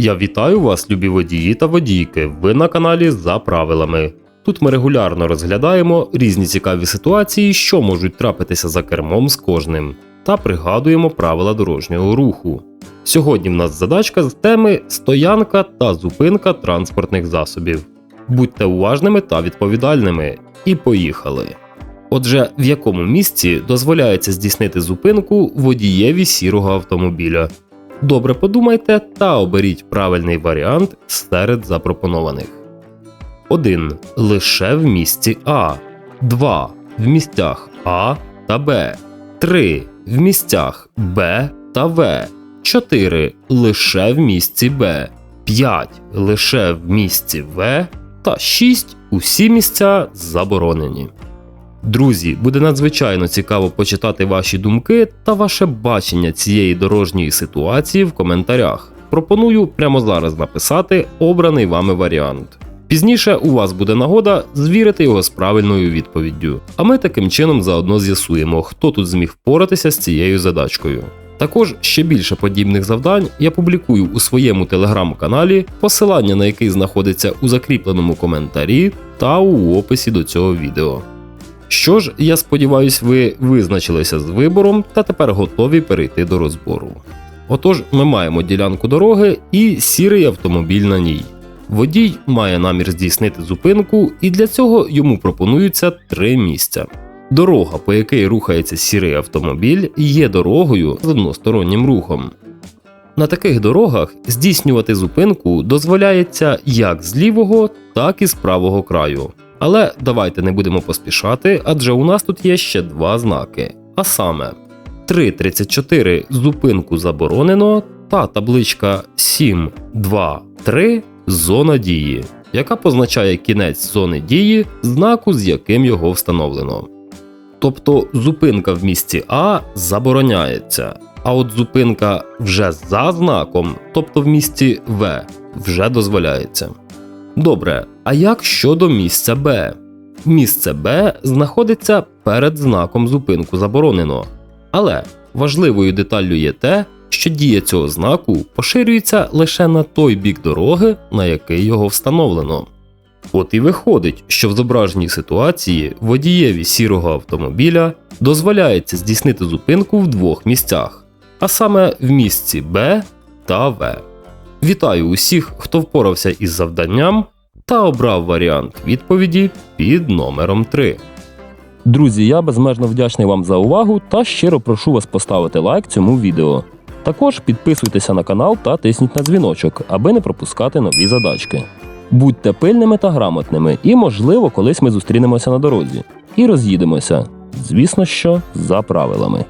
Я вітаю вас, любі водії та водійки. Ви на каналі за правилами. Тут ми регулярно розглядаємо різні цікаві ситуації, що можуть трапитися за кермом з кожним, та пригадуємо правила дорожнього руху. Сьогодні в нас задачка з теми стоянка та зупинка транспортних засобів. Будьте уважними та відповідальними. І поїхали. Отже, в якому місці дозволяється здійснити зупинку водієві сірого автомобіля? Добре подумайте та оберіть правильний варіант серед запропонованих. 1. Лише в місці А. 2. В місцях А та Б. 3. В місцях Б та В. 4. Лише в місці Б. 5. Лише в місці В. Та 6. Усі місця заборонені. Друзі, буде надзвичайно цікаво почитати ваші думки та ваше бачення цієї дорожньої ситуації в коментарях. Пропоную прямо зараз написати обраний вами варіант. Пізніше у вас буде нагода звірити його з правильною відповіддю, а ми таким чином заодно з'ясуємо, хто тут зміг впоратися з цією задачкою. Також ще більше подібних завдань я публікую у своєму телеграм-каналі, посилання на який знаходиться у закріпленому коментарі та у описі до цього відео. Що ж, я сподіваюсь, ви визначилися з вибором та тепер готові перейти до розбору. Отож, ми маємо ділянку дороги і сірий автомобіль на ній. Водій має намір здійснити зупинку, і для цього йому пропонуються три місця. Дорога, по якій рухається сірий автомобіль, є дорогою з одностороннім рухом. На таких дорогах здійснювати зупинку дозволяється як з лівого, так і з правого краю. Але давайте не будемо поспішати, адже у нас тут є ще два знаки. А саме 3.34 зупинку заборонено та табличка 7.2.3 зона дії, яка позначає кінець зони дії знаку, з яким його встановлено. Тобто зупинка в місці А забороняється, а от зупинка вже за знаком, тобто в місці В, вже дозволяється. Добре, а як щодо місця Б? Місце Б знаходиться перед знаком зупинку заборонено. Але важливою деталлю є те, що дія цього знаку поширюється лише на той бік дороги, на який його встановлено. От і виходить, що в зображеній ситуації водієві сірого автомобіля дозволяється здійснити зупинку в двох місцях, а саме в місці Б та В. Вітаю усіх, хто впорався із завданням та обрав варіант відповіді під номером 3. Друзі, я безмежно вдячний вам за увагу та щиро прошу вас поставити лайк цьому відео. Також підписуйтеся на канал та тисніть на дзвіночок, аби не пропускати нові задачки. Будьте пильними та грамотними, і, можливо, колись ми зустрінемося на дорозі і роз'їдемося. Звісно, що за правилами.